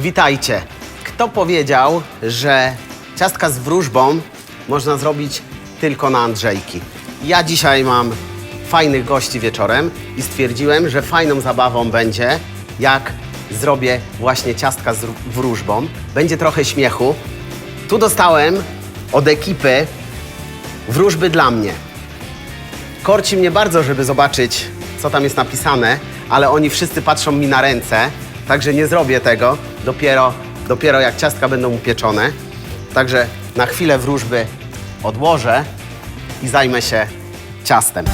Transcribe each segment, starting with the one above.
Witajcie. Kto powiedział, że ciastka z wróżbą można zrobić tylko na Andrzejki? Ja dzisiaj mam fajnych gości wieczorem i stwierdziłem, że fajną zabawą będzie, jak zrobię właśnie ciastka z wróżbą. Będzie trochę śmiechu. Tu dostałem od ekipy wróżby dla mnie. Korci mnie bardzo, żeby zobaczyć, co tam jest napisane, ale oni wszyscy patrzą mi na ręce, także nie zrobię tego dopiero, dopiero jak ciastka będą upieczone. Także na chwilę wróżby odłożę i zajmę się ciastem.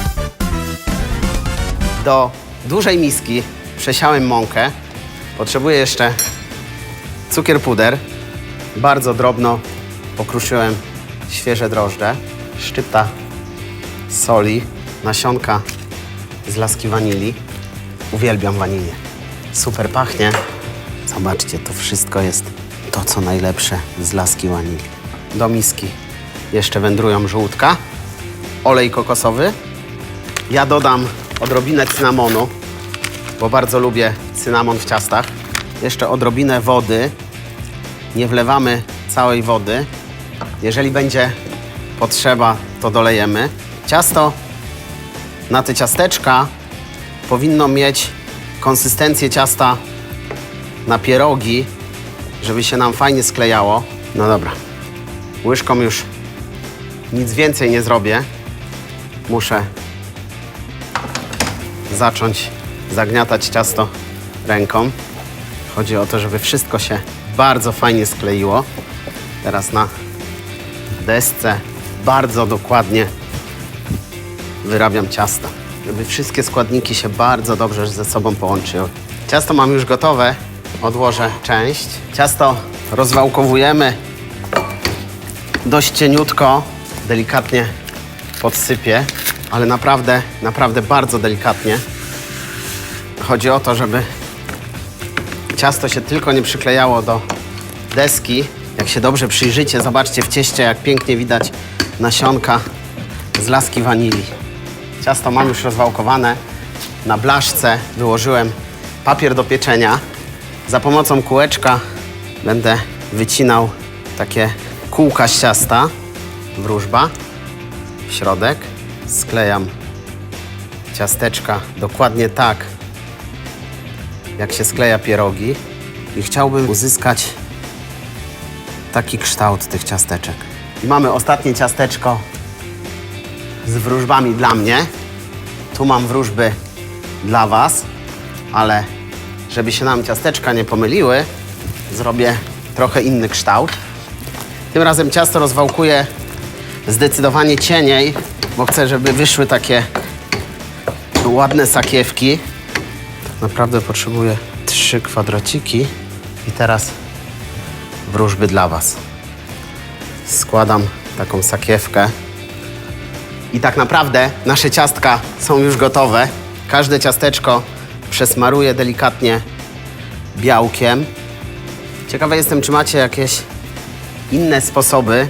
Do dużej miski przesiałem mąkę. Potrzebuję jeszcze cukier puder. Bardzo drobno pokruszyłem świeże drożdże, szczypta soli, nasionka z laski wanilii. Uwielbiam wanilię. Super pachnie. Zobaczcie, to wszystko jest to, co najlepsze z laski wanilii. Do miski jeszcze wędrują żółtka, olej kokosowy. Ja dodam odrobinę cynamonu, bo bardzo lubię cynamon w ciastach. Jeszcze odrobinę wody. Nie wlewamy całej wody. Jeżeli będzie potrzeba, to dolejemy. Ciasto na te ciasteczka powinno mieć konsystencję ciasta na pierogi, żeby się nam fajnie sklejało. No dobra, łyżką już nic więcej nie zrobię. Muszę zacząć zagniatać ciasto ręką. Chodzi o to, żeby wszystko się bardzo fajnie skleiło. Teraz na desce bardzo dokładnie wyrabiam ciasto, żeby wszystkie składniki się bardzo dobrze ze sobą połączyły. Ciasto mam już gotowe, odłożę część. Ciasto rozwałkowujemy dość cieniutko, delikatnie podsypię, ale naprawdę, naprawdę bardzo delikatnie. Chodzi o to, żeby ciasto się tylko nie przyklejało do deski. Jak się dobrze przyjrzycie, zobaczcie w cieście, jak pięknie widać nasionka z laski wanilii. Ciasto mam już rozwałkowane. Na blaszce wyłożyłem papier do pieczenia. Za pomocą kółeczka będę wycinał takie kółka z ciasta. Wróżba w środek. Sklejam ciasteczka dokładnie tak, jak się skleja pierogi. I chciałbym uzyskać taki kształt tych ciasteczek. I mamy ostatnie ciasteczko z wróżbami dla mnie. Tu mam wróżby dla Was, ale żeby się nam ciasteczka nie pomyliły, zrobię trochę inny kształt. Tym razem ciasto rozwałkuję zdecydowanie cieniej, bo chcę, żeby wyszły takie ładne sakiewki. Naprawdę potrzebuję trzy kwadraciki i teraz wróżby dla Was. Składam taką sakiewkę. I tak naprawdę nasze ciastka są już gotowe. Każde ciasteczko przesmaruję delikatnie białkiem. Ciekawy jestem, czy macie jakieś inne sposoby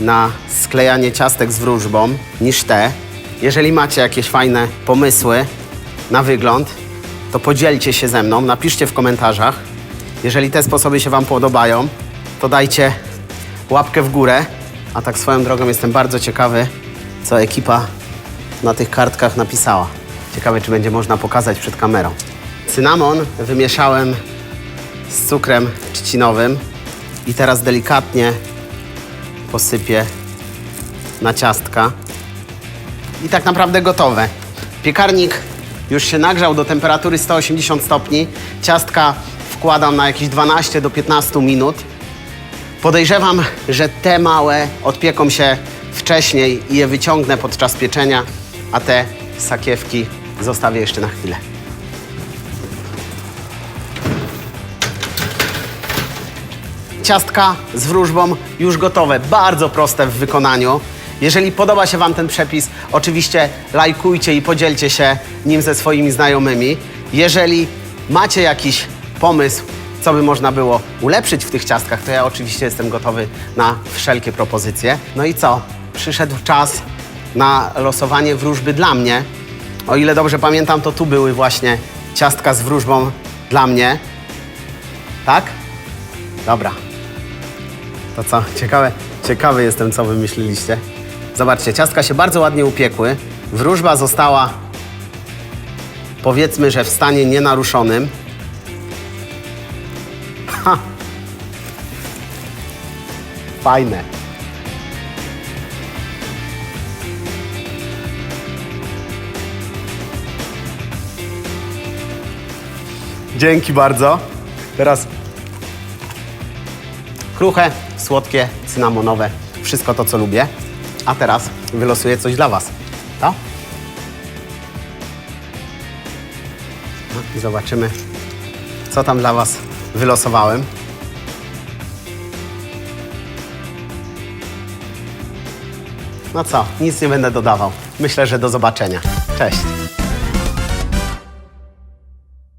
na sklejanie ciastek z wróżbą niż te. Jeżeli macie jakieś fajne pomysły na wygląd, to podzielcie się ze mną, napiszcie w komentarzach. Jeżeli te sposoby się Wam podobają, to dajcie łapkę w górę. A tak swoją drogą jestem bardzo ciekawy, co ekipa na tych kartkach napisała. Ciekawe, czy będzie można pokazać przed kamerą. Cynamon wymieszałem z cukrem trzcinowym i teraz delikatnie posypię na ciastka. I tak naprawdę gotowe. Piekarnik już się nagrzał do temperatury 180 stopni. Ciastka wkładam na jakieś 12 do 15 minut. Podejrzewam, że te małe odpieką się wcześniej i je wyciągnę podczas pieczenia, a te sakiewki zostawię jeszcze na chwilę. Ciastka z wróżbą już gotowe, bardzo proste w wykonaniu. Jeżeli podoba się Wam ten przepis, oczywiście lajkujcie i podzielcie się nim ze swoimi znajomymi. Jeżeli macie jakiś pomysł, co by można było ulepszyć w tych ciastkach, to ja oczywiście jestem gotowy na wszelkie propozycje. No i co? Przyszedł czas na losowanie wróżby dla mnie. O ile dobrze pamiętam, to tu były właśnie ciastka z wróżbą dla mnie. Tak? Dobra. To co? Ciekawe, ciekawy jestem, co wymyśliliście. Zobaczcie, ciastka się bardzo ładnie upiekły. Wróżba została, powiedzmy, że w stanie nienaruszonym. Ha! Fajne. Dzięki bardzo. Teraz kruche, słodkie, cynamonowe, wszystko to, co lubię. A teraz wylosuję coś dla Was. To? No i zobaczymy, co tam dla Was wylosowałem. No co, nic nie będę dodawał. Myślę, że do zobaczenia. Cześć.